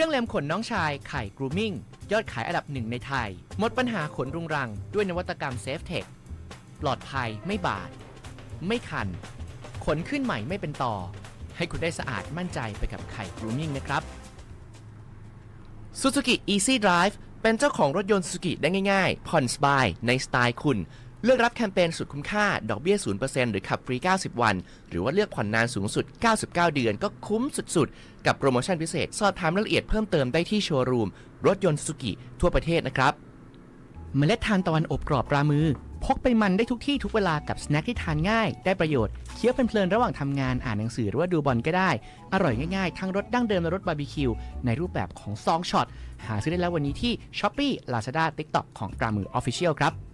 รื่องเล็มขนน้องชายไข่กรูมิ่งยอดขายอันดับหนึ่งในไทย หมดปัญหาขนรุงรัง ด้วยนวัตกรรมเซฟเทคปลอดภัยไม่บาด ไม่คัน ขนขึ้นใหม่ไม่เป็นต่อ ให้คุณได้สะอาดมั่นใจไปกับไข่กรูมิ่งนะครับ Suzuki Easy Drive เป็นเจ้าของรถยนต์ Suzuki ได้ง่าย ๆ ผ่อนสบายในสไตล์คุณ เลือกรับแคมเปญสุดคุ้มค่า ดอกเบี้ย 0%หรือขับฟรี 90 วัน หรือว่าเลือกผ่อนนานสูงสุด 99 เดือนก็คุ้มสุดๆ กับโปรโมชั่นพิเศษ สอบถามรายละเอียดเพิ่มเติมได้ที่โชว์รูม รถยนต์ Suzuki ทั่วประเทศนะครับ เมล็ดทานตะวันอบกรอบปรามือ พกไปมันได้ทุกที่ทุกเวลากับสแน็คที่ทานง่าย ได้ประโยชน์ เคี้ยวเพลินๆระหว่างทำงานอ่านหนังสือหรือว่าดูบอลก็ได้ อร่อยง่ายๆ ทั้งรสดั้งเดิมและรสบาร์บีคิวในรูปแบบของซองช็อตหาซื้อได้แล้ววันนี้ที่ s h อ p e e Lazada TikTok ของปรามือ Official ครับ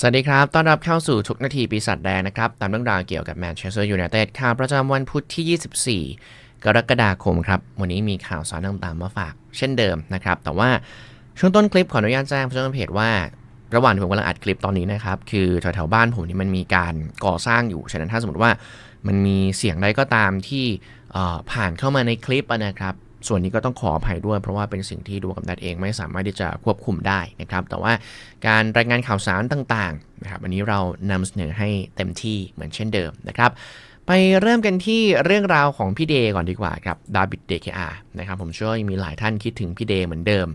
สวัสดีครับ ต้อนรับเข้าสู่ทุกนาทีปีศาจแดงนะครับ ตามเรื่องราวเกี่ยวกับแมนเชสเตอร์ยูไนเต็ดข่าวประจำวันพุธที่ 24 กรกฎาคมครับ วันนี้มีข่าวสารต่างๆ มาฝากเช่นเดิมนะครับ แต่ว่าช่วงต้นคลิปขออนุญาตแจ้งผู้ชมเพจว่า ระหว่างที่ผมกำลังอัดคลิปตอนนี้นะครับ คือแถวๆบ้านผมนี่มันมีการก่อสร้างอยู่ ฉะนั้นถ้าสมมติว่ามันมีเสียงใดก็ตามที่ผ่านเข้ามาในคลิปนะครับ ส่วนนี้ก็ต้องขออภัยด้วย เพราะว่าเป็นสิ่งที่ดูกับนัดเองไม่สามารถที่จะควบคุมได้นะครับ แต่ว่าการรายงานข่าวสารต่างๆนะครับอันนี้เรานำเสนอให้เต็มที่เหมือนเช่นเดิมนะครับไปเริ่มกันที่เรื่องราวของพี่เดย์ก่อนดีกว่าครับดาบิดเดคอานะครับผมเชื่อว่ายังมีหลายท่านคิดถึงพี่เดย์เหมือนเดิม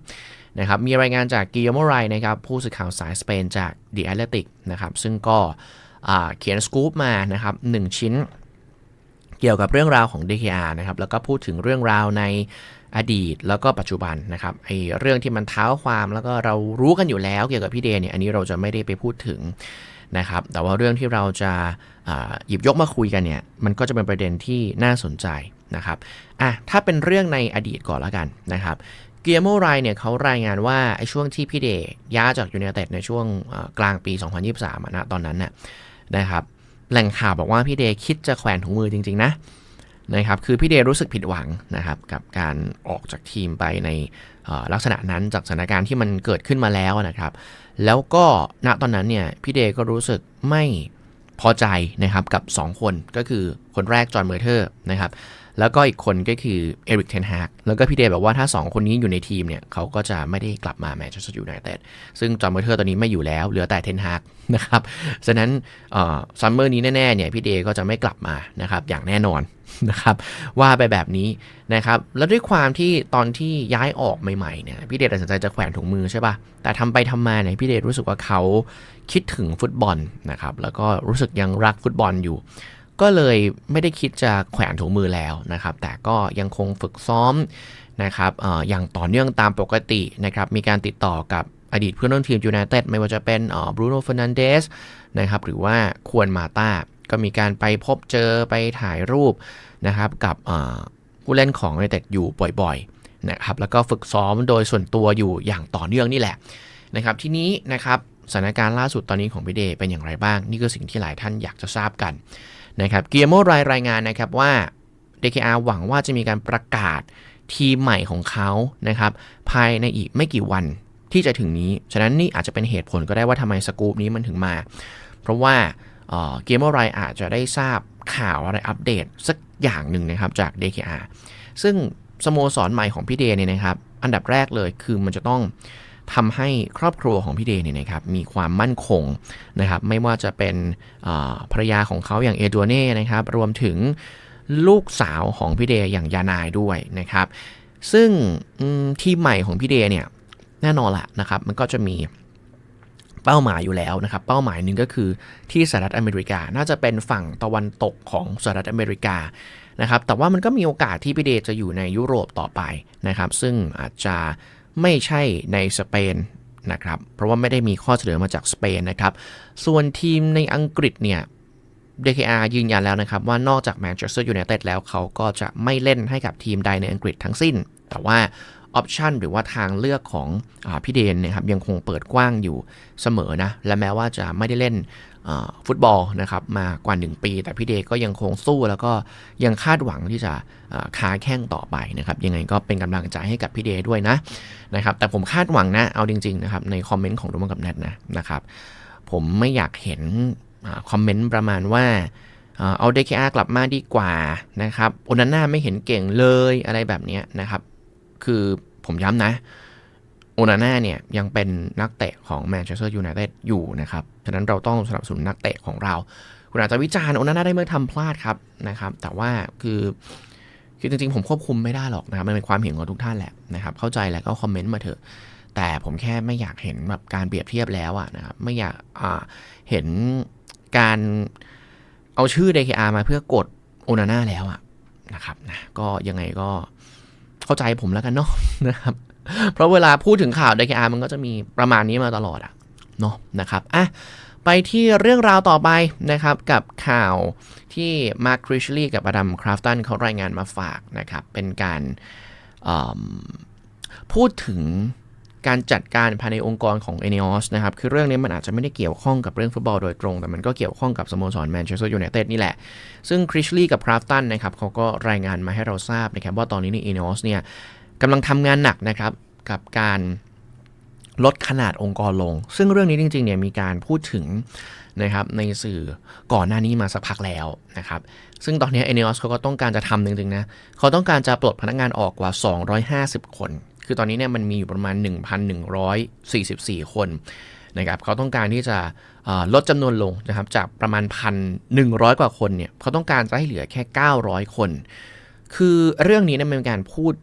นะครับมีรายงานจากกิโยโมไรนะครับผู้สื่อข่าวสายสเปนจาก The Athletic นะครับซึ่งก็เขียนสกู๊ปมานะครับหนึ่งชิ้น เกี่ยวกับเรื่องราวของ DKR นะครับแล้วก็พูดถึงเรื่องราวในอดีตแล้วก็ปัจจุบันนะครับไอเรื่องที่มันเท้าความแล้วก็เรารู้กันอยู่แล้วเกี่ยวกับพี่เดเนี่ยอันนี้เราจะไม่ได้ไปพูดถึงนะครับแต่ว่าเรื่องที่เราจะหยิบยกมาคุยกันเนี่ยมันก็จะเป็นประเด็นที่น่าสนใจนะครับอะถ้าเป็นเรื่องในอดีตก่อนแล้วกันนะครับเกียร์โมไรเนี่ยเขารายงานว่าไอ้ช่วงที่พี่เดย์ย้ายจากยู n นเต็ดในช่วงกลางปี 2023นะตอนนั้นน่ะนะครับ แหล่งข่าวบอกว่าพี่เดย์คิดจะแขวนถุงมือจริง ๆ นะนะครับคือพี่เดย์รู้สึกผิดหวังนะครับกับการออกจากทีมไปในลักษณะนั้นจากสถานการณ์ที่มันเกิดขึ้นมาแล้วนะครับ แล้วก็ณตอนนั้นเนี่ยพี่เดย์ก็รู้สึกไม่พอใจนะครับกับ 2 คนก็คือคนแรกจอห์นเมอร์เทอร์นะครับ แล้วก็อีกคนก็คือเอริกเทนฮากแล้วก็พี่เดย์บอกว่าถ้า 2 คนนี้อยู่ในทีมเนี่ยเขาก็จะไม่ได้กลับมาแมนเชสเตอร์ยูไนเต็ดซึ่งจอห์นเมอร์เทอร์ตอนนี้ไม่อยู่แล้ว เหลือแต่เทนฮากนะครับฉะนั้นซัมเมอร์นี้แน่ๆเนี่ยพี่เดย์ก็จะไม่กลับมานะครับอย่างแน่นอนนะครับว่าไปแบบนี้นะครับ แล้วด้วยความที่ตอนที่ย้ายออกใหม่ๆเนี่ยพี่เดชตัดสินใจจะแขวนถุงมือใช่ป่ะ แต่ทำไปทำมาเนี่ยพี่เดชรู้สึกว่าเขาคิดถึงฟุตบอลนะครับ แล้วก็รู้สึกยังรักฟุตบอลอยู่ ก็เลยไม่ได้คิดจะแขวนถุงมือแล้วนะครับ แต่ก็ยังคงฝึกซ้อมนะครับออย่างต่อเนื่องตามปกตินะครับ มีการติดต่อกับอดีตเพื่อนร่วมทีมยูไนเต็ดไม่ว่าจะเป็นบรูโน่เฟอร์นันเดสนะครับหรือว่าควรมาตาก็มีการไปพบเจอไปถ่ายรูปนะครับกับผู้เล่นของยูไนเต็ดอยู่บ่อยๆนะครับแล้วก็ฝึกซ้อมโดยส่วนตัวอยู่อย่างต่อเนื่องนี่แหละนะครับทีนี้นะครับสถานการณ์ล่าสุดตอนนี้ของพี่เดย์เป็นอย่างไรบ้าง นี่คือสิ่งที่หลายท่านอยากจะทราบกัน นะครับเกียร์โมรายรายงานนะครับว่า DKR หวังว่าจะมีการประกาศทีมใหม่ของเขานะครับภายในอีกไม่กี่วันที่จะถึงนี้ ฉะนั้นนี่อาจจะเป็นเหตุผลก็ได้ว่าทำไมสกู๊ปนี้มันถึงมา เพราะว่าเกมเมอร์ไรอาจจะได้ทราบข่าวอะไรอัปเดตสักอย่างหนึ่งนะครับจาก DKR ซึ่งสโมสรใหม่ของพี่เดย์เนี่ยนะครับ อันดับแรกเลยคือมันจะต้อง ทำให้ครอบครัวของพี่เดย์เนี่ยนะครับมีความมั่นคงนะครับไม่ว่าจะเป็นภรรยาของเขาอย่างเอดัวเน่นะครับรวมถึงลูกสาวของพี่เดย์อย่างยานายด้วยนะครับ ซึ่งทีมใหม่ของพี่เดย์เนี่ยแน่นอนละนะครับมันก็จะมีเป้าหมายอยู่แล้วนะครับ เป้าหมายหนึ่งก็คือที่สหรัฐอเมริกา น่าจะเป็นฝั่งตะวันตกของสหรัฐอเมริกานะครับ แต่ว่ามันก็มีโอกาสที่พี่เดชจะอยู่ในยุโรปต่อไปนะครับ ซึ่งอาจจะ ไม่ใช่ในสเปนนะครับเพราะว่าไม่ได้มีข้อเสนอมาจากสเปนนะครับ ส่วนทีมในอังกฤษเนี่ย DKR ยืนยันแล้วนะครับ ว่านอกจากแมนเชสเตอร์ยูไนเต็ดแล้วเขาก็จะไม่เล่นให้กับทีมใดในอังกฤษทั้งสิ้น แต่ว่า ออปชันหรือว่าทางเลือกของอพี่เดนนะครับยังคงเปิดกว้างอยู่เสมอนะและแม้ว่าจะไม่ได้เล่นฟุตบอลนะครับมากว่า 1 ปี แต่พี่เดก็ยังคงสู้แล้วก็ยังคาดหวังที่จะค้าแข้งต่อไปนะครับยังไงก็เป็นกำลังใจให้กับพี่เดด้วยนะนะครับแต่ผมคาดหวังนะเอาจริงๆนะครับในคอมเมนต์ของรุมันกับแนทนะนะครับผมไม่อยากเห็นอคอมเมนต์ประมาณว่าเอ่อเอากลับมาดีกว่านะครับโอนาน่าไม่เห็นเก่งเลยอะไรแบบนี้นะครับ คือผมย้ำนะ โอนาน่าเนี่ย ยังเป็นนักเตะของแมนเชสเตอร์ยูไนเต็ดอยู่นะครับ ฉะนั้นเราต้องสนับสนุนนักเตะของเรา คุณอาจจะวิจารณ์โอนาน่าได้เมื่อทำพลาดครับนะครับ แต่ว่าคือคือจริงๆ ผมควบคุมไม่ได้หรอกนะครับ มันเป็นความเห็นของทุกท่านแหละนะครับ เข้าใจแล้วก็คอมเมนต์มาเถอะ แต่ผมแค่ไม่อยากเห็นแบบการเปรียบเทียบแล้วอะนะครับ ไม่อยากเห็นการเอาชื่อ DKR มาเพื่อกดโอนาน่าแล้วอะนะครับนะก็ยังไงก็ เข้าใจผมแล้วกันเนาะนะครับ เพราะเวลาพูดถึงข่าว DKR มันก็จะมีประมาณนี้มาตลอดอะเนาะนะครับอะไปที่เรื่องราวต่อไปนะครับกับข่าวที่มาร์คคริชลีกับอดัมคราฟตันเขารายงานมาฝากนะครับ เป็นการพูดถึง การจัดการภายในองค์กรของ e n e o s นะครับ คือเรื่องนี้มันอาจจะไม่ได้เกี่ยวข้องกับเรื่องฟุตบอลโดยตรง แต่มันก็เกี่ยวข้องกับสโมสรแมนเชสเตอร์ยูไนเต็ดนี่แหละ ซึ่งคริชลีกับคราฟตันนะครับเขาก็รายงานมาให้เราทราบนะครับ ว่าตอนนี้ใน e n e o s เนี่ยกำลังทำงานหนักนะครับกับการลดขนาดองค์กรลง ซึ่งเรื่องนี้จริงๆเนี่ยมีการพูดถึงนะครับในสื่อก่อนหน้านี้มาสักพักแล้วนะครับ ซึ่งตอนนี้ e n e o s เขาก็ต้องการจะทำจริงๆนะเขาต้องการจะปลดพนักงานออกกว่า 250 คน คือตอนนี้เนี่ยมันมีอยู่ประมาณ 1,144 คนนะครับเขาต้องการที่จะลดจำนวนลงนะครับจากประมาณ 1,100 กว่าคนเนี่ยเขาต้องการจะให้เหลือแค่ 900 คน คือเรื่องนี้เนี่ยเป็นการพูด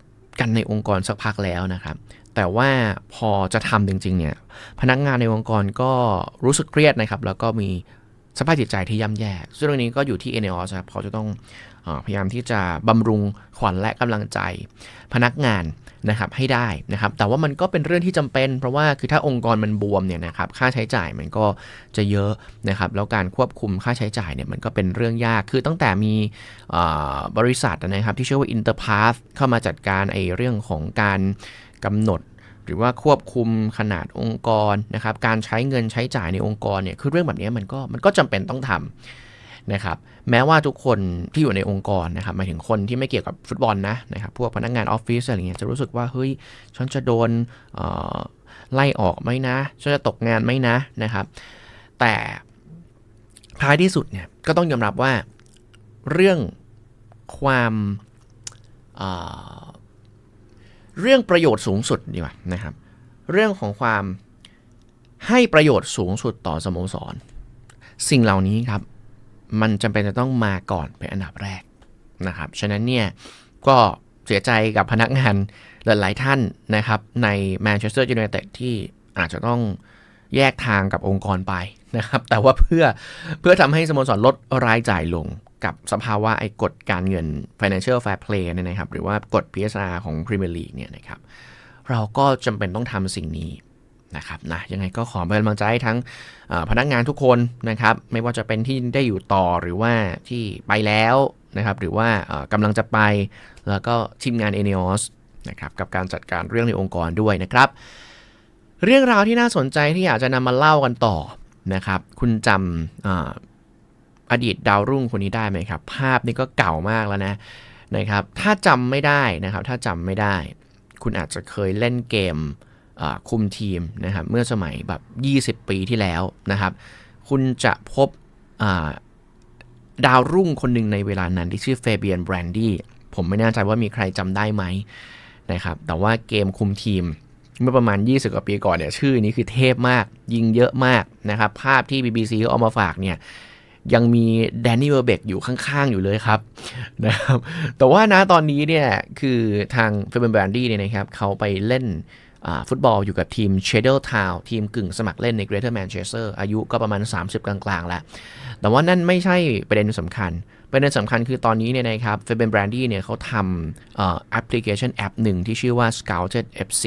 กันในองค์กรสักพักแล้วนะครับแต่ว่าพอจะทำจริงๆเนี่ยพนักงานในองค์กรก็รู้สึกเครียดนะครับแล้วก็มีสภาพจิตใจที่ย่ำแย่ซึ่งเรื่องนี้ก็อยู่ที่ e n e o s ครับเขาจะต้องออพยายามที่จะบำรุงขวัญและกำลังใจ พนักงาน นะครับให้ได้นะครับ แต่ว่ามันก็เป็นเรื่องที่จำเป็น เพราะว่าคือถ้าองค์กรมันบวมเนี่ยนะครับค่าใช้จ่ายมันก็จะเยอะนะครับแล้วการควบคุมค่าใช้จ่ายเนี่ยมันก็เป็นเรื่องยากคือตั้งแต่มีบริษัทนะครับที่ชื่อว่า Interpath เข้ามาจัดการไอ้เรื่องของการกำหนดหรือว่าควบคุมขนาดองค์กรนะครับ การใช้เงินใช้จ่ายในองค์กรเนี่ย คือเรื่องแบบนี้มันก็มันก็จำเป็นต้องทำ นะครับแม้ว่าทุกคนที่อยู่ในองค์กรนะครับหมายถึงคนที่ไม่เกี่ยวกับฟุตบอลนะนะครับพวกพนักงานออฟฟิศอะไรเงี้ยจะรู้สึกว่าเฮ้ยฉันจะโดนไล่ออกไหมนะฉันจะตกงานไหมนะนะครับ แต่ท้ายที่สุดเนี่ยก็ต้องยอมรับว่าเรื่องความเอ่อเรื่องประโยชน์สูงสุดดีกว่านะครับ เรื่องของความให้ประโยชน์สูงสุดต่อสโมสร สิ่งเหล่านี้ครับ มันจำเป็นจะต้องมาก่อนเป็นอันดับแรกนะครับ ฉะนั้นเนี่ยก็เสียใจกับพนักงานหลายๆท่านนะครับ ในแมนเชสเตอร์ยูไนเต็ดที่อาจจะต้องแยกทางกับองค์กรไปนะครับ แต่ว่าเพื่อเพื่อทำให้สโมสรลดรายจ่ายลงกับสภาวะไอ้กฎการเงิน financial fair play เนี่ยนะครับ หรือว่ากฎ PSR ของ Premier League เนี่ยนะครับ เราก็จำเป็นต้องทำสิ่งนี้ นะครับนะยังไงก็ขอเป็นกำลังใจให้ทั้งพนักงานทุกคนนะครับ ไม่ว่าจะเป็นที่ได้อยู่ต่อหรือว่าที่ไปแล้วนะครับหรือว่ากำลังจะไปแล้วก็ทีมงาน e n e o s นะครับกับการจัดการเรื่องในองค์กรด้วยนะครับ เรื่องราวที่น่าสนใจที่อยากจะนำมาเล่ากันต่อนะครับ คุณจำออดีตดาวรุ่งคนนี้ได้ไหมครับ ภาพนี้ก็เก่ามากแล้วนะนะครับ ถ้าจำไม่ได้นะครับ ถ้าจำไม่ได้ คุณอาจจะเคยเล่นเกม คุมทีมนะครับเมื่อสมัยแบบ 20 ปีที่แล้วนะครับ คุณจะพบาดาวรุ่งคนหนึ่งในเวลานั้นที่ชื่อเฟเบียนแบรนดี้ผมไม่แน่ใจว่ามีใครจำได้ไหมนะครับแต่ว่าเกมคุมทีมเมื่อประมาณ 20 กว่าปีก่อนเนี่ยชื่อนี้คือเทพมากยิงเยอะมากนะครับ ภาพที่ BBC เขาเอามาฝากเนี่ยยังมีแดนนี่เวอร์เบกอยู่ข้างๆ อยู่เลยครับนะครับ แต่ว่านะตอนนี้เนี่ยคือทางเฟเบนแบรนดี้เนี่ยนะครับเขาไปเล่น ฟุตบอลอยู่กับทีมเชเดลทาวทีมกึ่งสมัครเล่นในเกรเทอร์แมนเชสเตอร์อายุก็ประมาณ 30 กลางๆ แล้ว แต่ว่านั่นไม่ใช่ประเด็นสำคัญ ประเด็นสำคัญคือตอนนี้เนี่ยนะครับเฟเบนแบรนดี้เนี่ยเขาทำแอปพลิเคชันแอปหนึ่งที่ชื่อว่า Scouted FC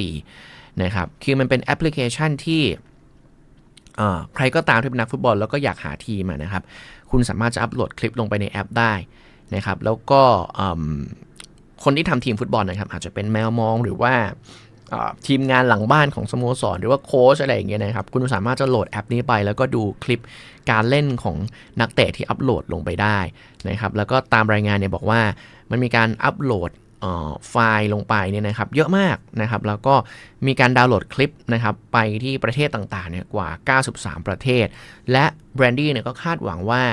นะครับ คือมันเป็นแอปพลิเคชันที่ใครก็ตามที่เป็นนักฟุตบอลแล้วก็อยากหาทีมนะครับ คุณสามารถจะอัปโหลดคลิปลงไปในแอปได้นะครับ แล้วก็คนที่ทำทีมฟุตบอลนะครับอาจจะเป็นแมวมองหรือว่า ทีมงานหลังบ้านของสโมสรหรือว่าโค้ชอะไรอย่างเงี้ยนะครับ คุณสามารถจะโหลดแอปนี้ไป แล้วก็ดูคลิปการเล่นของนักเตะที่อัปโหลดลงไปได้นะครับแล้วก็ตามรายงานเนี่ยบอกว่ามันมีการอัปโหลดไฟล์ลงไปเนี่ยนะครับเยอะมากนะครับแล้วก็มีการดาวน์โหลดคลิปนะครับไปที่ประเทศต่างๆเนี่ยกว่า 93 ประเทศ และแบรนดี้เนี่ยก็คาดหวังว่า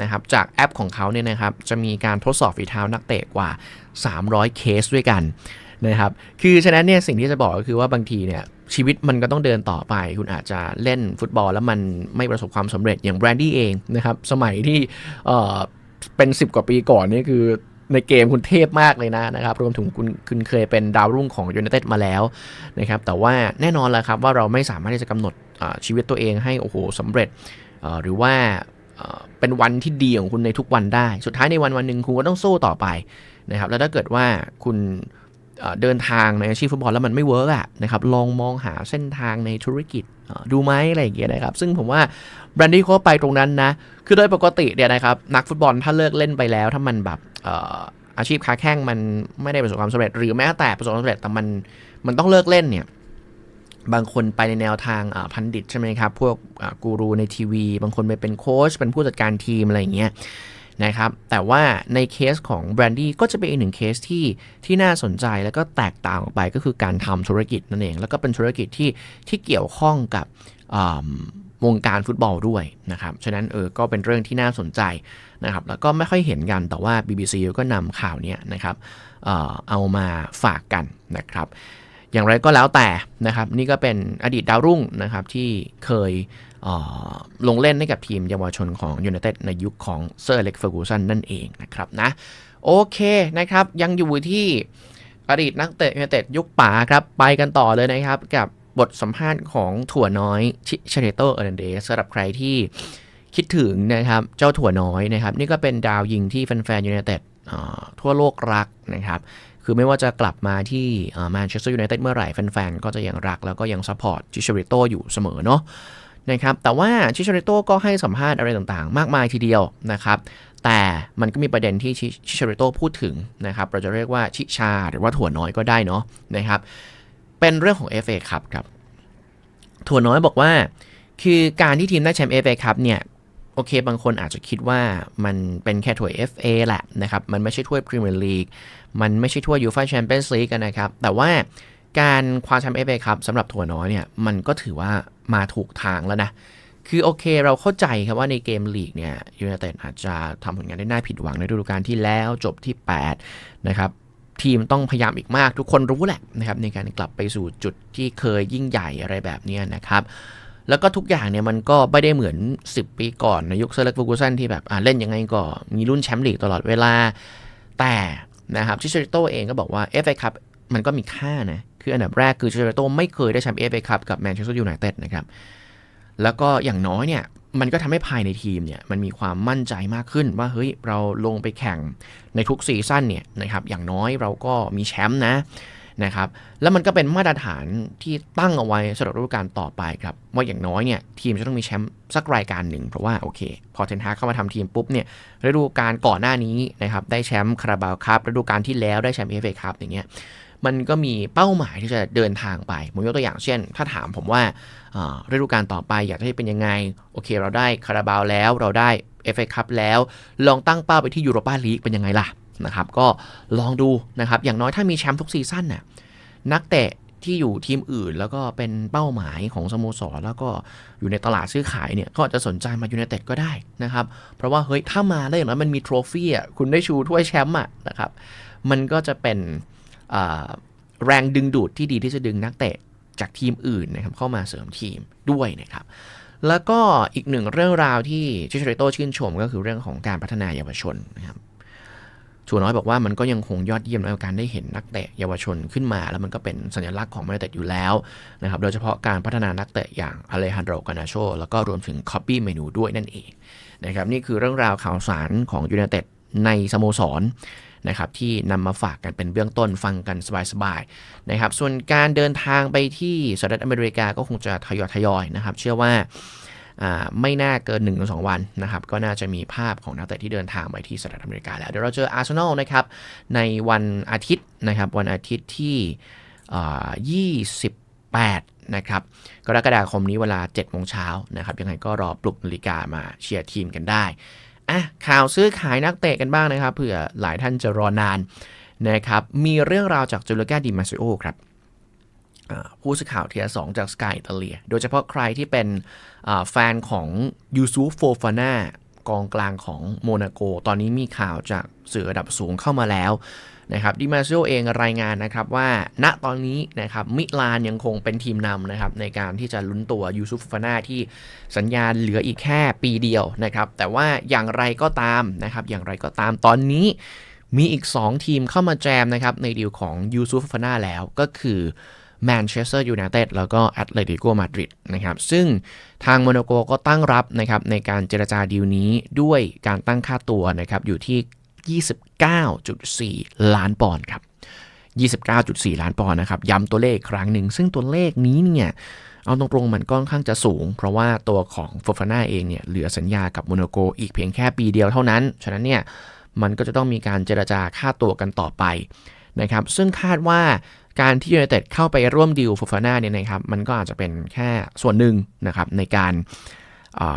นะครับจากแอปของเขาเนี่ยนะครับจะมีการทดสอบฝีเท้านักเตะกว่า 300 เคสด้วยกัน นะครับ คือฉะนั้นเนี่ยสิ่งที่จะบอกก็คือว่าบางทีเนี่ยชีวิตมันก็ต้องเดินต่อไป คุณอาจจะเล่นฟุตบอลแล้วมันไม่ประสบความสำเร็จอย่างแบรนดี้เองนะครับสมัยที่เออเป็น 10 กว่าปีก่อนนี่คือในเกมคุณเทพมากเลยนะนะครับ รวมถึงคุณคุณเคยเป็นดาวรุ่งของยูไนเต็ดมาแล้วนะครับแต่ว่าแน่นอนแหละครับว่าเราไม่สามารถที่จะกำหนดชีวิตตัวเองให้โอ้โหสำเร็จหรือว่าเอ่อเป็นวันที่ดีของคุณในทุกวันได้ สุดท้ายในวันวันหนึ่งคุณก็ต้องสู้ต่อไปนะครับ แล้วถ้าเกิดว่าคุณ เดินทางในอาชีพฟุตบอลแล้วมันไม่เวิร์กอะนะครับลองมองหาเส้นทางในธุรกิจดูไหมอะไรอย่างเงี้ยนะครับ ซึ่งผมว่าแบรนดี้เขาไปตรงนั้นนะ คือโดยปกติเนี่ยนะครับนักฟุตบอลถ้าเลิกเล่นไปแล้ว ถ้ามันแบบอาชีพค้าแข้งมันไม่ได้ประสบความสำเร็จ หรือแม้แต่ประสบความสำเร็จแต่มันมันต้องเลิกเล่นเนี่ยบางคนไปในแนวทางพันดิตใช่ไหมครับ พวกกูรูในทีวี บางคนไปเป็นโค้ชเป็นผู้จัดการทีมอะไรอย่างเงี้ย นะครับ แต่ว่าในเคสของแบรนดี้ก็จะเป็นอีกหนึ่งเคสที่ที่น่าสนใจแล้วก็แตกต่างออกไปก็คือการทำธุรกิจนั่นเอง แล้วก็เป็นธุรกิจที่ที่เกี่ยวข้องกับวงการฟุตบอลด้วยนะครับ ฉะนั้นเออ ก็เป็นเรื่องที่น่าสนใจนะครับ แล้วก็ไม่ค่อยเห็นกัน แต่ว่า BBC ก็นำข่าวนี้นะครับเอ่อเอามาฝากกันนะครับ อย่างไรก็แล้วแต่นะครับ นี่ก็เป็นอดีตดาวรุ่งนะครับที่เคย ลงเล่นให้กับทีมเยาวชนของยูไนเต็ดในยุคของเซอร์เล็กเฟอร์กูสันนั่นเองนะครับนะโอเคนะครับ ยังอยู่ที่อดีตนักเตะยูไนเต็ดยุคป๋าครับ ไปกันต่อเลยนะครับ กับบทสัมภาษณ์ของถั่วน้อยชิชเนโตเอร์นันเดสสำหรับใครที่คิดถึงนะครับ เจ้าถั่วน้อยนะครับ นี่ก็เป็นดาวยิงที่แฟนๆยูไนเต็ดทั่วโลกรักนะครับ คือไม่ว่าจะกลับมาที่แมนเชสเตอร์ยูไนเต็ดเมื่อไหร่แฟนๆ ก็จะยังรักแล้วก็ยังซัพพอร์ตชิชาริโตอยู่เสมอเนาะ นะครับแต่ว่าชิชาริโต้ก็ให้สัมภาษณ์อะไรต่างๆ มากมายทีเดียวนะครับแต่มันก็มีประเด็นที่ชิชาริโต้พูดถึงนะครับเราจะเรียกว่าชิชาหรือว่าถั่วน้อยก็ได้เนาะนะครับเป็นเรื่องของ FA ครับครับถั่วน้อยบอกว่า คือการที่ทีมได้แชมป์ FA ครับเนี่ยโอเค บางคนอาจจะคิดว่ามันเป็นแค่ถ้วย FA แหละนะครับ มันไม่ใช่ถ้วยพรีเมียร์ลีก มันไม่ใช่ถ้วยยูฟ่าแชมเปี้ยนส์ลีกนะครับ แต่ว่า การคว้าแชมป์ FA ครับสำหรับถั่วน้อยเนี่ยมันก็ถือว่ามาถูกทางแล้วนะ คือโอเคเราเข้าใจครับว่าในเกมลีกเนี่ยยูไนเต็ดอาจจะทำผลงานได้น่าผิดหวังในฤดูกาลที่แล้วจบที่ 8 นะครับ ทีมต้องพยายามอีกมากทุกคนรู้แหละนะครับในการกลับไปสู่จุดที่เคยยิ่งใหญ่อะไรแบบนี้นะครับแล้วก็ทุกอย่างเนี่ยมันก็ไม่ได้เหมือน 10 ปีก่อนในยุคเซอร์เล็กฟูกูสันที่แบบอ่าเล่นยังไงก็มีรุ่นแชมป์ลีกตลอดเวลา แต่นะครับชิชริโตเองก็บอกว่า FA คัพมันก็มีค่านะ คืออันดับแรกคือชิชาริโตไม่เคยได้แชมป์ FA คัพกับแมนเชสเตอร์ยูไนเต็ดนะครับ แล้วก็อย่างน้อยเนี่ย มันก็ทำให้ภายในทีมเนี่ย มันมีความมั่นใจมากขึ้นว่า เฮ้ย เราลงไปแข่งในทุกซีซั่นเนี่ยนะครับ อย่างน้อยเราก็มีแชมป์นะนะครับ แล้วมันก็เป็นมาตรฐานที่ตั้งเอาไว้สำหรับฤดูกาลต่อไปครับ ว่าอย่างน้อยเนี่ยทีมจะต้องมีแชมป์สักรายการหนึ่ง เพราะว่าโอเค พอเทนฮากเข้ามาทำทีมปุ๊บเนี่ยฤดูกาลก่อนหน้านี้นะครับได้แชมป์คาราบาวคัพฤดูกาลที่แล้วได้แชมป์เอฟเอคัพอย่างเงี้ย มันก็มีเป้าหมายที่จะเดินทางไป ผมยกตัวอย่างเช่น ถ้าถามผมว่าฤดูกาลต่อไปอยากให้เป็นยังไง โอเค เราได้คาราบาวแล้วเราได้ FA คัพแล้ว ลองตั้งเป้าไปที่ยูโรปาลีกเป็นยังไงล่ะนะครับก็ลองดูนะครับ อย่างน้อยถ้ามีแชมป์ทุกซีซั่นน่ะนักเตะที่อยู่ทีมอื่น แล้วก็เป็นเป้าหมายของสโมสรแล้วก็อยู่ในตลาดซื้อขายเนี่ยก็จะสนใจมายูไนเต็ดก็ได้นะครับ เพราะว่าเฮ้ยถ้ามาได้อย่างน้อยมันมีทรฟี่อะคุณได้ชูถ้วยแชมป์อะนะครับ มันก็จะเป็น แรงดึงดูดที่ดีที่จะดึงนักเตะจากทีมอื่นนะครับเข้ามาเสริมทีมด้วยนะครับ แล้วก็อีกหนึ่งเรื่องราวที่ชิชาริโตชื่นชมก็คือเรื่องของการพัฒนาเยาวชนนะครับชูน้อยบอกว่ามันก็ยังคงยอดเยี่ยมในการได้เห็นนักเตะเยาวชนขึ้นมา แล้วมันก็เป็นสัญลักษณ์ของแมนเตะอยู่แล้วนะครับโดยเฉพาะการพัฒนานักเตะอย่างอเลฮันโดกานาโชแล้วก็รวมถึงคอปปี้เมนูด้วยนั่นเองนะครับนี่คือเรื่องราวข่าวสารของยูไนเต็ดในสโมสร นะครับที่นำมาฝากกันเป็นเบื้องต้นฟังกันสบายๆนะครับส่วนการเดินทางไปที่สหรัฐอเมริกาก็คงจะทยอยทยอยนะครับ เชื่อว่าไม่น่าเกิน1นึสวันนะครับ ก็น่าจะมีภาพของนักเตะที่เดินทางไปที่สหรัฐอเมริกาแล้ว เดี๋ยวเราเจออาร์เซนอลนะครับ ในวันอาทิตย์นะครับ วันอาทิตย์ที่ 28 นะครับ กรกฎาคมนี้เวลา7โมงเช้านะครับ ยังไงก็รอปลุกนาฬิกามาเชียร์ทีมกันได้ อะข่าวซื้อขายนักเตะกันบ้างนะครับเผื่อหลายท่านจะรอนานนะครับมีเรื่องราวจากจูเลกาดิมาซิโอครับผู้สื่อข่าวเทียสองจากสกายอิตาเลีย โดยเฉพาะใครที่เป็นแฟนของยูซูฟโฟฟาน่ากองกลางของโมนาโก ตอนนี้มีข่าวจากสื่อระดับสูงเข้ามาแล้ว นะครับดิมาซิโอเองรายงานนะครับว่าณตอนนี้นะครับมิลานยังคงเป็นทีมนำนะครับในการที่จะลุ้นตัวยูซุฟฟานาที่สัญญาเหลืออีกแค่ปีเดียวนะครับแต่ว่าอย่างไรก็ตามนะครับอย่างไรก็ตามตอนนี้มีอีก 2 ทีมเข้ามาแจมนะครับในดีลของยูซุฟฟานาแล้วก็คือแมนเชสเตอร์ยูไนเต็ดแล้วก็แอตเลติโกมาดริดนะครับซึ่งทางโมนาโกก็ตั้งรับนะครับในการเจรจาดีลนี้ด้วยการตั้งค่าตัวนะครับอยู่ที่ 29.4 ล้านปอนด์ครับ 29.4 ล้านปอนด์นะครับ ย้ำตัวเลขครั้งหนึ่ง ซึ่งตัวเลขนี้เนี่ย เอาตรงๆมันก็ค่อนข้างจะสูง เพราะว่าตัวของโฟฟาน่าเองเนี่ย เหลือสัญญากับโมนโกอีกเพียงแค่ปีเดียวเท่านั้น ฉะนั้นเนี่ย มันก็จะต้องมีการเจรจาค่าตัวกันต่อไปนะครับ ซึ่งคาดว่าการที่ยูไนเต็ดเข้าไปร่วมดีลโฟฟาน่าเนี่ยนะครับ มันก็อาจจะเป็นแค่ส่วนหนึ่งนะครับในการ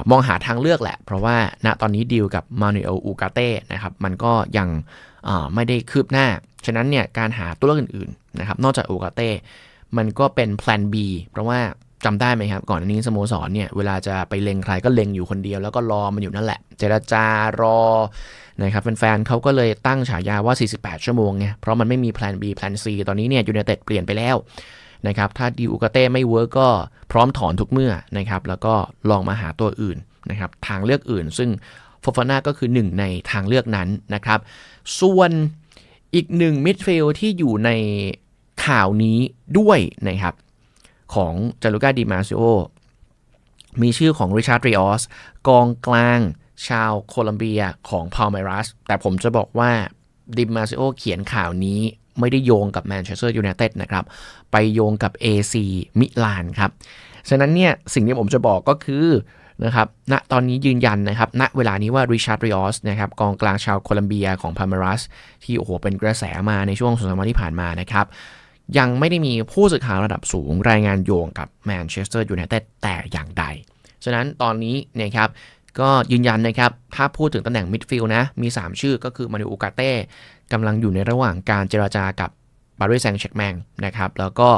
มองหาทางเลือกแหละ เพราะว่าณตอนนี้ดีลกับมานูเอลอูกาเต้นะครับมันก็ยังไม่ได้คืบหน้า ฉะนั้นเนี่ยการหาตัวเลือกอื่นๆนะครับนอกจากอูกาเต้มันก็เป็นแพลน B เพราะว่าจำได้ไหมครับ ก่อนนี้สโมสรเนี่ยเวลาจะไปเล็งใครก็เล็งอยู่คนเดียวแล้วก็รอมันอยู่นั่นแหละ เจรจารอนะครับแฟนๆเขาก็เลยตั้งฉายาว่า 48 ชั่วโมงไงเพราะมันไม่มีแพลน B แพลน C ตอนนี้เนี่ยยูไนเต็ดเปลี่ยนไปแล้ว นะครับถ้าดิวอูกาเต้ไม่เวิร์กก็พร้อมถอนทุกเมื่อนะครับแล้วก็ลองมาหาตัวอื่นนะครับทางเลือกอื่น ซึ่งฟอฟาน่าก็คือหนึ่งในทางเลือกนั้นนะครับส่วนอีกหนึ่งมิดฟิลด์ที่อยู่ในข่าวนี้ด้วยนะครับของจารุกาดิมาซิโอมีชื่อของริชาร์ดริออสกองกลางชาวโคลัมเบียของพาลเมรัสแต่ผมจะบอกว่าดิมาซิโอเขียนข่าวนี้ ไม่ได้โยงกับแมนเชสเตอร์ยูไนเต็ดนะครับ ไปโยงกับ AC มิลานครับ ฉะนั้นเนี่ยสิ่งที่ผมจะบอกก็คือนะครับณตอนนี้ยืนยันนะครับ ณ เวลานี้ว่าริชาร์ดริออสนะครับกองกลางชาวโคลัมเบียของพาเมรัสที่โอ้โหเป็นกระแสมาในช่วงสองสามวันที่ผ่านมานะครับ ยังไม่ได้มีผู้สื่อข่าวระดับสูงรายงานโยงกับแมนเชสเตอร์ยูไนเต็ดแต่อย่างใด ฉะนั้นตอนนี้นะครับก็ยืนยันนะครับ ถ้าพูดถึงตำแหน่งมิดฟิลด์นะ มี 3 ชื่อก็คือมานูอูกาเต้ กำลังอยู่ในระหว่างการเจราจากับบาริแซงเช็กแมงนะครับแล้วก็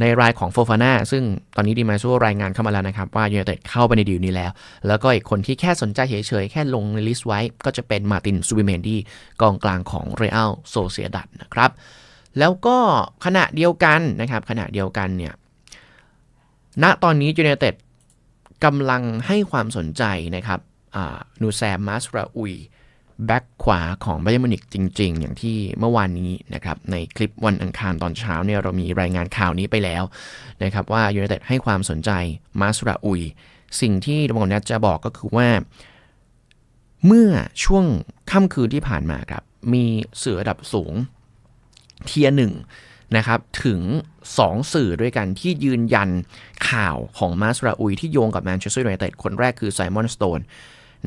ในรายของโฟฟาน่าซึ่งตอนนี้ดีมาซูรายงานเข้ามาแล้วนะครับ ว่ายูไนเต็ดเข้าไปในดีลนี้แล้ว แล้วก็อีกคนที่แค่สนใจเฉยๆ แค่ลงในลิสต์ไว้ ก็จะเป็นมาตินซูบิเมนดีกองกลางของเรอัลโซเซียดัตนะครับ แล้วก็ขณะเดียวกันนะครับ ขณะเดียวกันเนี่ยณตอนนี้ยูไนเต็ดกำลังให้ความสนใจนะครับนูแซมมาสราอุย แบ็กขวาของไบเยอร์มินิกจริง ๆ อย่างที่เมื่อวานนี้นะครับในคลิปวันอังคารตอนเช้าเนี่ยเรามีรายงานข่าวนี้ไปแล้วนะครับว่ายูไนเต็ดให้ความสนใจมาสราอุย สิ่งที่ดมอนเนตจะบอกก็คือว่า เมื่อช่วงค่ำคืนที่ผ่านมาครับ มีเสือระดับสูงเทียหนึ่งนะครับถึง 2 สื่อด้วยกันที่ยืนยันข่าวของมาสราอุยที่โยงกับแมนเชสเตอร์ยูไนเต็ดคนแรกคือไซมอนสโตน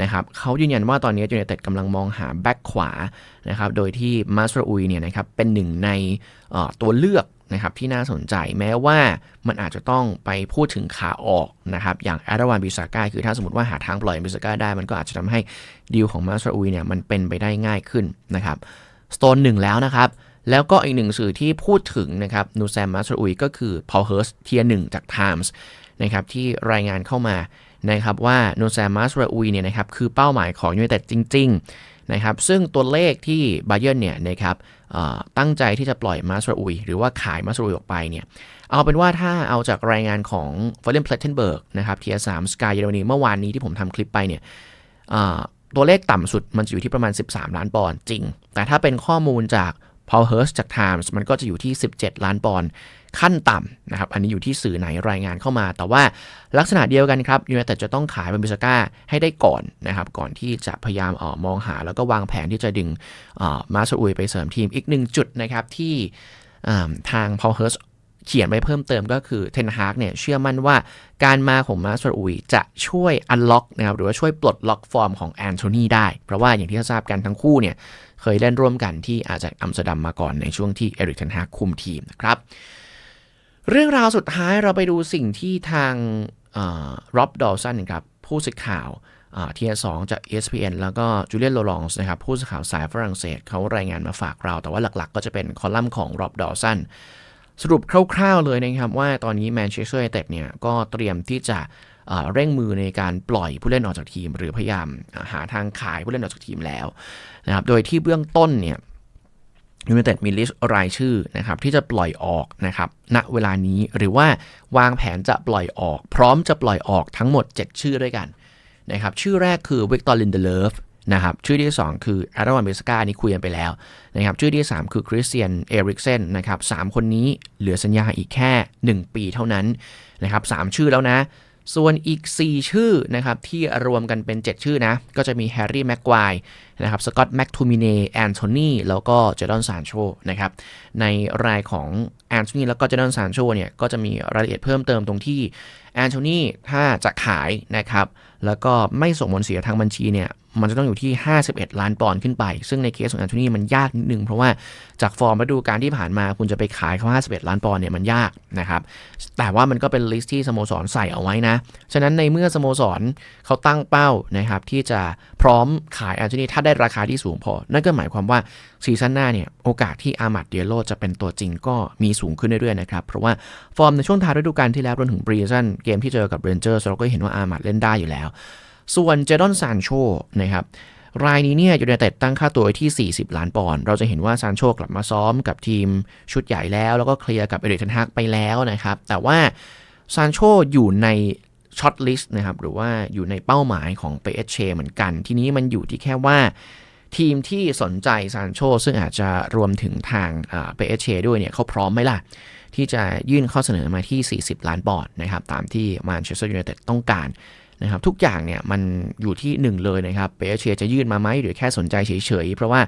นะครับเขายืนยันว่าตอนนี้ยูไนเต็ดกำลังมองหาแบ็กขวานะครับโดยที่มาสราอุยเนี่ยนะครับเป็นหนึ่งในตัวเลือกนะครับที่น่าสนใจแม้ว่ามันอาจจะต้องไปพูดถึงขาออกนะครับอย่างแอดวานบิซาก้าคือถ้าสมมติว่าหาทางปล่อยบิซาก้าได้ มันก็อาจจะทำให้ดีลของมาสราอุยเนี่ยมันเป็นไปได้ง่ายขึ้นนะครับสโตนหนึ่งแล้วนะครับแล้วก็อีกหนึ่งสื่อที่พูดถึงนะครับนูแซมมาสอุยก็คือพอลเฮิร์สเทียหนึ่งจาก Times นะครับที่รายงานเข้ามา นะครับว่านูแซมมาสอุยเนี่ยนะครับคือเป้าหมายของยูไนเต็ดจริง ๆ นะครับ ซึ่งตัวเลขที่บาเยอร์เนี่ยนะครับตั้งใจที่จะปล่อยมาสอุย หรือว่าขายมาสอุยออกไปเนี่ยเอาเป็นว่าถ้าเอาจากรายงานของฟอร์เรนเพลทเทนเบิร์กนะครับเทียสามสกายเยอรมนีเมื่อวานนี้ที่ผมทำคลิปไปเนี่ยตัวเลขต่ำสุดมันจะอยู่ที่ประมาณ 13 ล้านปอนด์จริง แต่ถ้าเป็นข้อมูลจาก พอลเฮิร์สจาก Times มันก็จะอยู่ที่ 17 ล้านปอนด์ขั้นต่ำนะครับ อันนี้อยู่ที่สื่อไหนรายงานเข้ามา แต่ว่าลักษณะเดียวกันครับยูไนเต็ดจะต้องขายบัมบิสก้าให้ได้ก่อนนะครับ ก่อนที่จะพยายามออมองหา แล้วก็วางแผนที่จะดึงมาสอุยไปเสริมทีมอีกหนึ่งจุดนะครับที่ทางพอลเฮิร์ส เขียนไว้เพิ่มเติมก็คือเทนฮากเนี่ยเชื่อมั่นว่าการมาของมาสอุยจะช่วยอันล็อกนะครับหรือว่าช่วยปลดล็อกฟอร์มของแอนโทนีได้ เพราะว่าอย่างที่ทราบกันทั้งคู่เนี่ยเคยเล่นร่วมกันที่อาจากอัมสเตอร์ดัมมาก่อนในช่วงที่เอริกเทนฮากคุมทีมนะครับ เรื่องราวสุดท้ายเราไปดูสิ่งที่ทางร็อบดอลสันครับผู้สื่อข่าวทีสองจาก ESPN แล้วก็จูเลียนโลลองส์นะครับผู้สื่อข่าวสายฝรั่งเศสเขารายงานมาฝากเรา แต่ว่าหลักๆ ก็จะเป็นคอลัมน์ของร็อบดอลสัน สรุปคร่าวๆเลยนะครับว่าตอนนี้แมนเชสเตอร์ยูไนเต็ดเนี่ยก็เตรียมที่จะเร่งมือในการปล่อยผู้เล่นออกจากทีม หรือพยายามหาทางขายผู้เล่นออกจากทีมแล้วนะครับโดยที่เบื้องต้นเนี่ยยู i นเต็ดมีลิสต์รายชื่อนะครับที่จะปล่อยออกนะครับณเวลานี้หรือว่าวางแผนจะปล่อยออก พร้อมจะปล่อยออกทั้งหมด 7 ชื่อด้วยกันนะครับชื่อแรกคือวิกตอร์ลินเดเลฟ นะครับชื่อที่ 2 คืออารอนเบสกาอันี่คุยกันไปแล้วนะครับชื่อที่ 3 คือคริสเตียนเอริกเซนนะครับสคนนี้เหลือสัญญาอีกแค่ 1 ปีเท่านั้นนะครับสชื่อแล้วนะ ส่วนอีก 4 ชื่อนะครับที่รวมกันเป็น 7 ชื่อนะ ก็จะมีแฮร์รี่แม็กควายนะครับสกอตต์แม็กทูมิเนแอนโทนีแล้วก็เจดอนซานโชนะครับในรายของแอนโทนีแล้วก็เจดอนซานโชเนี่ยก็จะมีรายละเอียดเพิ่มเติมตรงที่แอนโทนีถ้าจะขายนะครับแล้วก็ไม่ส่งผลเสียทางบัญชีเนี่ย มันจะต้องอยู่ที่ 51 ล้านปอนด์ขึ้นไป ซึ่งในเคสของแอนโทนีมันยากนิดนึง เพราะว่าจากฟอร์มฤดูกาลที่ผ่านมาคุณจะไปขายเขา 51 ล้านปอนด์เนี่ยมันยากนะครับ แต่ว่ามันก็เป็นลิสต์ที่สโมสรใส่เอาไว้นะ ฉะนั้นในเมื่อสโมสรเขาตั้งเป้านะครับที่จะพร้อมขายแอนโทนีถ้าได้ราคาที่สูงพอ นั่นก็หมายความว่าซีซั่นหน้าเนี่ยโอกาสที่อามัดเดียโลจะเป็นตัวจริงก็มีสูงขึ้นเรื่อยๆนะครับ เพราะว่าฟอร์มในช่วงท้ายฤดูกาลที่แล้วรวมถึงบรีซันเกมที่เจอกับเรนเจอร์เราก็เห็นว่าอามัดเล่นได้อยู่แล้ว ส่วนเจดอนซานโชนะครับรายนี้เนี่ยยูไนเต็ดตั้งค่าตัวไว้ที่ 40 ล้านปอนด์เราจะเห็นว่าซานโชกลับมาซ้อมกับทีมชุดใหญ่แล้ว แล้วก็เคลียร์กับเอเดรทันฮักไปแล้วนะครับ แต่ว่าซานโชอยู่ในช็อตลิสต์นะครับ หรือว่าอยู่ในเป้าหมายของเปเอชเชเหมือนกัน ทีนี้มันอยู่ที่แค่ว่า ทีมที่สนใจซานโชซึ่งอาจจะรวมถึงทางเปเอชเชด้วยเนี่ยเขาพร้อมไหมล่ะ ที่จะยื่นข้อเสนอมาที่ 40 ล้านปอนด์นะครับตามที่แมนเชสเตอร์ยูไนเต็ดต้องการ นะครับทุกอย่างเนี่ยมันอยู่ที่ 1 เลยนะครับเปเชียจะยื่นมาไหมหรือแค่สนใจเฉยๆ เพราะว่า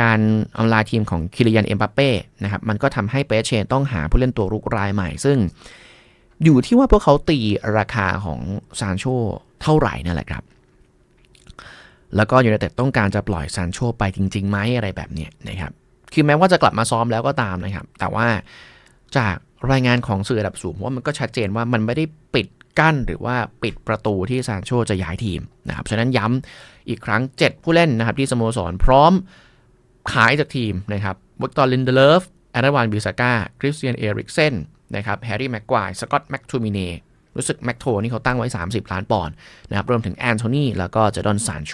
การอำลาทีมของคิริยันเอ็มบัปเป้นะครับมันก็ทำให้เปเชียต้องหาผู้เล่นตัวรุกรายใหม่ ซึ่งอยู่ที่ว่าพวกเขาตีราคาของซานโชเท่าไหร่นั่นแหละครับ แล้วก็ยูไนเต็ดต้องการจะปล่อยซานโชไปจริงๆไหมอะไรแบบนี้นะครับคือแม้ว่าจะกลับมาซ้อมแล้วก็ตามนะครับ แต่ว่าจากรายงานของสื่อระดับสูงว่ามันก็ชัดเจนว่ามันไม่ได้ปิด กั้นหรือว่าปิดประตูที่ซานโชจะย้ายทีมนะครับฉะนั้นย้ำอีกครั้ง 7 ผู้เล่นนะครับที่สโมสรพร้อมขายจากทีมนะครับวิกตอร์ลินเดเลฟแอนดวานบิสกาคริสเตียนเอริกเซนนะครับแฮร์รี่แม็กควายสกอตต์แม็กทูมิเนรู้สึกแม็กโทนี่เขาตั้งไว้ 30 ล้านปอนด์นะครับรวมถึงแอนโทนีแล้วก็เจดอนซานโช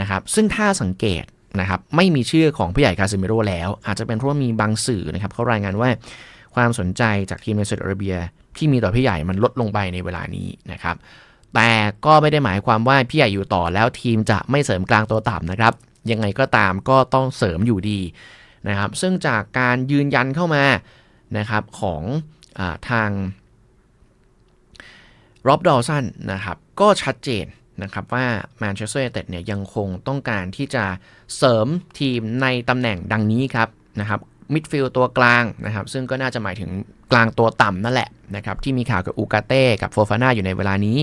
นะครับซึ่งถ้าสังเกตนะครับไม่มีชื่อของผู้ใหญ่คาซิเมโรแล้ว อาจจะเป็นเพราะมีบางสื่อนะครับเขารายงานว่าความสนใจจากทีมในซาอุดิอาระเบีย ที่มีต่อพี่ใหญ่มันลดลงไปในเวลานี้นะครับ แต่ก็ไม่ได้หมายความว่าพี่ใหญ่อยู่ต่อแล้วทีมจะไม่เสริมกลางตัวต่ำนะครับ ยังไงก็ตามก็ต้องเสริมอยู่ดีนะครับ ซึ่งจากการยืนยันเข้ามานะครับของอทางร็อบดอสันนะครับก็ชัดเจนนะครับว่าแมนเชสเตอร์ยูไนเต็ดเนี่ยยังคงต้องการที่จะเสริมทีมในตำแหน่งดังนี้ครับนะครับ มิดฟิลด์ตัวกลางนะครับ ซึ่งก็น่าจะหมายถึงกลางตัวต่ำนั่นแหละนะครับที่มีข่าวกับอูกาเต้กับโฟฟาน่าอยู่ในเวลานี้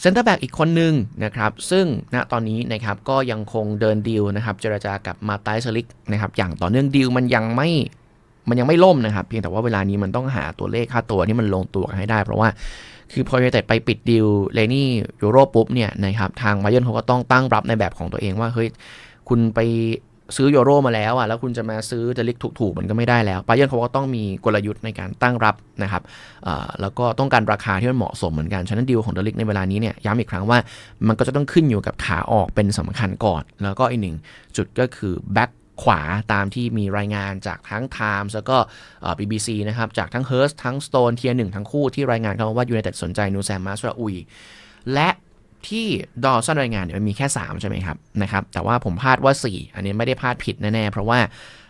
เซนเตอร์แบ็กอีกคนหนึ่งนะครับ ซึ่งณตอนนี้นะครับก็ยังคงเดินดีลนะครับ เจรจากับมาตายสลิกนะครับ อย่างต่อเนื่องดีลมันยังไม่มันยังไม่ล่มนะครับ เพียงแต่ว่าเวลานี้มันต้องหาตัวเลขค่าตัวที่มันลงตัวกันให้ได้ เพราะว่าคือพอยูไนเต็ดไปปิดดีลเลนี่ยูโรปุ๊บเนี่ยนะครับทางมาเยนเขาก็ต้องตั้งรับในแบบของตัวเองว่าเฮ้ยคุณไป ซื้อยูโรมาแล้วอะแล้วคุณจะมาซื้อจะลิกถูกๆ มันก็ไม่ได้แล้วปาเยนเขาก็ต้องมีกลยุทธ์ในการตั้งรับนะครับแล้วก็ต้องการราคาที่มันเหมาะสมเหมือนกัน ฉะนั้นดีลของเดลิกในเวลานี้เนี่ยย้ำอีกครั้งว่ามันก็จะต้องขึ้นอยู่กับขาออกเป็นสำคัญก่อน แล้วก็อีกหนึ่งจุดก็คือแบ็คขวาตามที่มีรายงานจากทั้ง Times แล้วก็ BBC นะครับ จากทั้ง h u r s t ทั้ง Stone เทียร์หนึ่งทั้งคู่ที่รายงานเขาว่ายูไนเต็ดสนใจนูแซมมาสราอุย และ ที่ดอสันรายงานเนี่ยมันมีแค่ 3 ใช่ไหมครับนะครับแต่ว่าผมพลาดว่า 4 อันนี้ไม่ได้พลาดผิดแน่ๆ เพราะว่า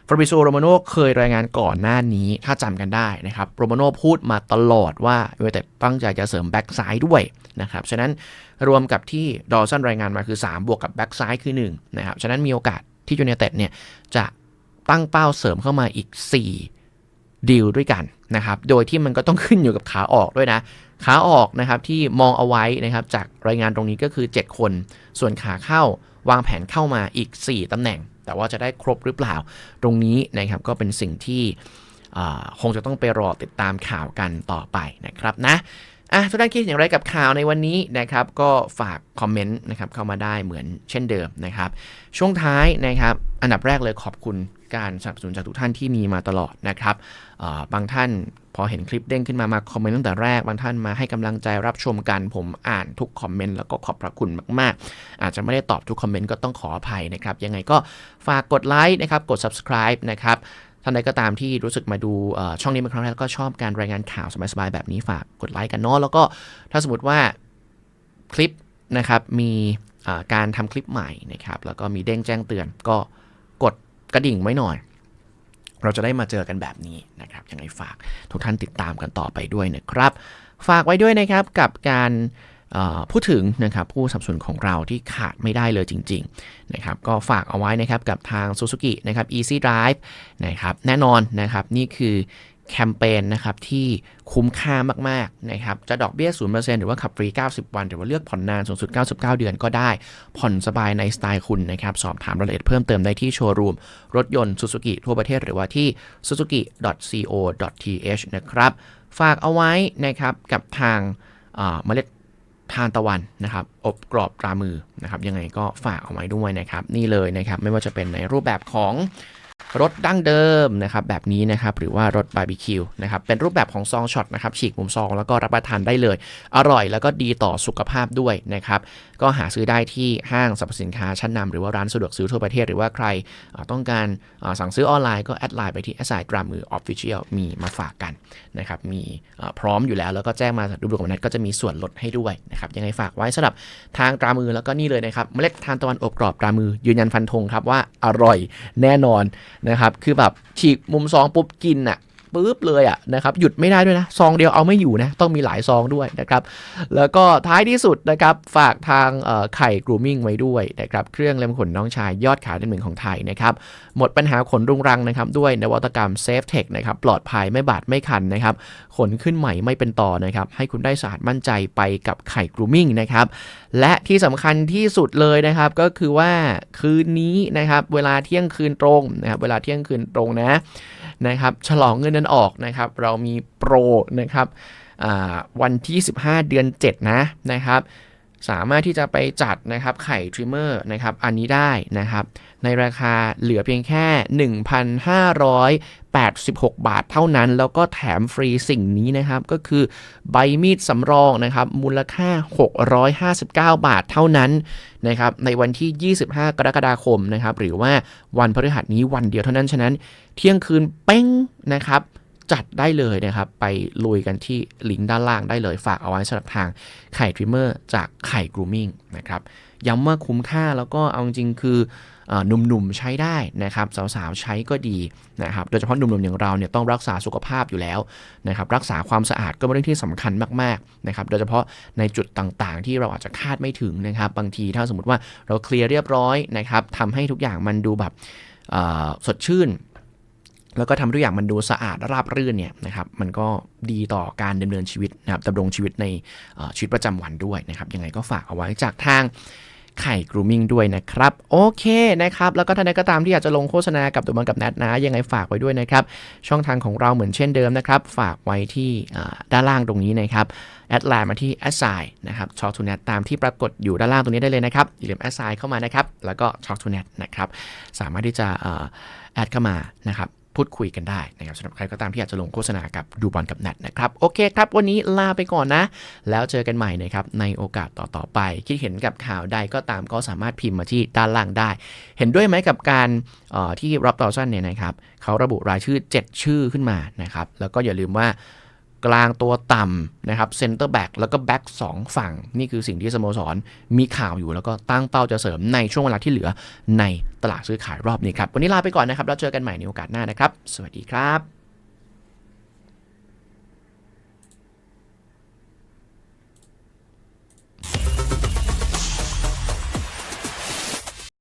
ฟรบิโซโรมาโนเคยรายงานก่อนหน้านี้ถ้าจำกันได้นะครับโรมาโนพูดมาตลอดว่ายูไนเต็ดตั้งใจจะเสริมแบ็กซ้ายด้วยนะครับฉะนั้นรวมกับที่ดอสันรายงานมาคือ 3 บวกกับแบ็กซ้ายคือ1นะครับฉะนั้นมีโอกาสที่ยูไนเต็ดเนี่ยจะตั้งเป้าเสริมเข้ามาอีก 4 ดีลด้วยกัน นะครับ โดยที่มันก็ต้องขึ้นอยู่กับขาออกด้วยนะ ขาออกนะครับที่มองเอาไว้นะครับจากรายงานตรงนี้ก็คือ 7 คน ส่วนขาเข้าวางแผนเข้ามาอีก 4 ตำแหน่ง แต่ว่าจะได้ครบหรือเปล่า ตรงนี้นะครับก็เป็นสิ่งที่คงจะต้องไปรอติดตามข่าวกันต่อไปนะครับนะอะทุกท่านคิดอย่างไรกับข่าวในวันนี้นะครับ ก็ฝากคอมเมนต์นะครับเข้ามาได้เหมือนเช่นเดิมนะครับ ช่วงท้ายนะครับ อันดับแรกเลยขอบคุณ การสนับสนุนจากทุกท่านที่มีมาตลอดนะครับบางท่านพอเห็นคลิปเด้งขึ้นมามาคอมเมนต์ตั้งแต่แรก บางท่านมาให้กำลังใจรับชมกัน ผมอ่านทุกคอมเมนต์แล้วก็ขอบพระคุณมากๆ อาจจะไม่ได้ตอบทุกคอมเมนต์ก็ต้องขออภัยนะครับ ยังไงก็ฝากกดไลค์นะครับ กด subscribe นะครับท่านใดก็ตามที่รู้สึกมาดูช่องนี้เป็นครั้งแรกแล้วก็ชอบการรายงานข่าวสบายๆแบบนี้ฝากกดไลค์กันเนาะแล้วก็ถ้าสมมติว่าคลิปนะครับมีการทำคลิปใหม่นะครับแล้วก็มีเด้งแจ้งเตือนก็ กระดิ่งไว้หน่อย เราจะได้มาเจอกันแบบนี้นะครับยังไงฝากทุกท่านติดตามกันต่อไปด้วยนะครับ ฝากไว้ด้วยนะครับกับการพูดถึงนะครับผู้สับสนของเราที่ขาดไม่ได้เลยจริงๆนะครับก็ฝากเอาไว้นะครับกับทาง Suzuki นะครับ Easy Drive นะครับแน่นอนนะครับนี่คือ แคมเปญนะครับที่คุ้มค่ามากๆนะครับจะดอกเบี้ย 0%หรือว่าขับฟรี 90 วัน หรือว่าเลือกผ่อนนานสูงสุด 99 เดือนก็ได้ ผ่อนสบายในสไตล์คุณนะครับสอบถามรายละเอียดเพิ่มเติมได้ที่โชว์รูม รถยนต์ Suzuki ทั่วประเทศหรือว่าที่ suzuki.co.th นะครับ ฝากเอาไว้นะครับกับทางเอ่อเมล็ดทานตะวันนะครับอบกรอบตรามือนะครับยังไงก็ฝากเอาไว้ด้วยนะครับนี่เลยนะครับไม่ว่าจะเป็นในรูปแบบของ รถดั้งเดิมนะครับแบบนี้นะครับหรือว่ารถบาร์บีคิวนะครับเป็นรูปแบบของซองช็อตนะครับฉีกมุมซองแล้วก็รับประทานได้เลย อร่อยแล้วก็ดีต่อสุขภาพด้วยนะครับก็หาซื้อได้ที่ห้างสรรพสินค้าชั้นนำหรือว่าร้านสะดวกซื้อทั่วประเทศหรือว่าใครต้องการสั่งซื้อออนไลน์ก็แอดไลน์ไปที่แอสไซตรามือออฟฟิเชียลมีมาฝากกันนะครับมีพร้อมอยู่แล้วแล้วก็แจ้งมาดูดูกับนัดก็จะมีส่วนลดให้ด้วยนะครับยังไงฝากไว้สำหรับทางตรามือแล้วก็นี่เลยนะครับเมล็ดทานตะวันอบกรอบตรามือยืนยันฟันธงครับว่าอร่อยแน่นอนนะครับ คือแบบฉีกมุมซองปุ๊บกินอะ ปุ๊บเลยอะนะครับหยุดไม่ได้ด้วยนะ ซองเดียวเอาไม่อยู่นะ ต้องมีหลายซองด้วยนะครับแล้วก็ท้ายที่สุดนะครับฝากทางไข่กรูมิ่งไว้ด้วยนะครับเครื่องเล็มขนน้องชายยอดขายอันหนึ่งของไทยนะครับหมดปัญหาขนรุงรังนะครับด้วยนวัตกรรม Safe Tech นะครับปลอดภัยไม่บาดไม่คันนะครับขนขึ้นใหม่ไม่เป็นต่อนะครับให้คุณได้สะอาดมั่นใจไปกับไข่กรูมิ่งนะครับและที่สำคัญที่สุดเลยนะครับก็คือว่าคืนนี้นะครับเวลาเที่ยงคืนตรงนะครับเวลาเที่ยงคืนตรงนะ นะครับฉลองเงินเดือนออกนะครับ เรามีโปรนะครับวันที่ 15 เดือน 7 นะนะครับ สามารถที่จะไปจัดนะครับไข่ทริมเมอร์นะครับอันนี้ได้นะครับในราคาเหลือเพียงแค่ 1,586 บาทเท่านั้น แล้วก็แถมฟรีสิ่งนี้นะครับ ก็คือใบมีดสำรองนะครับ มูลค่า 659 บาทเท่านั้นนะครับ ในวันที่ 25 กรกฎาคมนะครับ หรือว่าวันพฤหัสนี้วันเดียวเท่านั้น ฉะนั้นเที่ยงคืนเป้งนะครับ จัดได้เลยนะครับ ไปลุยกันที่ลิงก์ด้านล่างได้เลย ฝากเอาไว้สำหรับทางไข่ทริมเมอร์จากไข่กรูมิ่งนะครับย้ำว่าคุ้มค่าแล้วก็เอาจริงคือหนุ่มๆใช้ได้นะครับ สาวๆใช้ก็ดีนะครับ โดยเฉพาะหนุ่มๆอย่างเราเนี่ยต้องรักษาสุขภาพอยู่แล้วนะครับ รักษาความสะอาดก็เป็นเรื่องที่สำคัญมากๆนะครับ โดยเฉพาะในจุดต่างๆ ที่เราอาจจะคาดไม่ถึงนะครับ บางทีถ้าสมมติว่าเราเคลียร์เรียบร้อยนะครับทำให้ทุกอย่างมันดูแบบสดชื่น แล้วก็ทำทุกอย่างมันดูสะอาดราบรื่นเนี่ยนะครับมันก็ดีต่อการดำเนินชีวิตนะครับดำรงชีวิตในชีวิตประจำวันด้วยนะครับยังไงก็ฝากเอาไว้จากทางไข่กรูมิ่งด้วยนะครับ โอเคนะครับ แล้วก็ท่านใดก็ตามที่อยากจะลงโฆษณากับตัวมันกับแนทนะ ยังไงฝากไว้ด้วยนะครับ ช่องทางของเราเหมือนเช่นเดิมนะครับ ฝากไว้ที่ด้านล่างตรงนี้นะครับ แอดไลน์มาที่แอดไซน์นะครับช็อคทูเน็ตตามที่ปรากฏอยู่ด้านล่างตรงนี้ได้เลยนะครับ อย่าลืมแอดไซน์เข้ามานะครับ แล้วก็ช็อคทูเน็ตนะครับ สามารถที่จะแอดเข้ามานะครับ พูดคุยกันได้นะครับสำหรับใครก็ตามที่อยากจะลงโฆษณากับดูบอลกับแนทนะครับ โอเคครับ วันนี้ลาไปก่อนนะ แล้วเจอกันใหม่นะครับในโอกาสต่อๆไป คิดเห็นกับข่าวใดก็ตามก็สามารถพิมพ์มาที่ด้านล่างได้ เห็นด้วยไหมกับการออที่รับตอสันเนี่ยนะครับเขาระบุรายชื่อ 7 ชื่อขึ้นมานะครับแล้วก็อย่าลืมว่า กลางตัวต่ำนะครับเซนเตอร์แบ็กแล้วก็แบ็กสองฝั่ง นี่คือสิ่งที่สโมสรมีข่าวอยู่แล้วก็ตั้งเป้าจะเสริมในช่วงเวลาที่เหลือในตลาดซื้อขายรอบนี้ครับ วันนี้ลาไปก่อนนะครับ แล้วเจอกันใหม่ในโอกาสหน้านะครับ สวัสดีครับ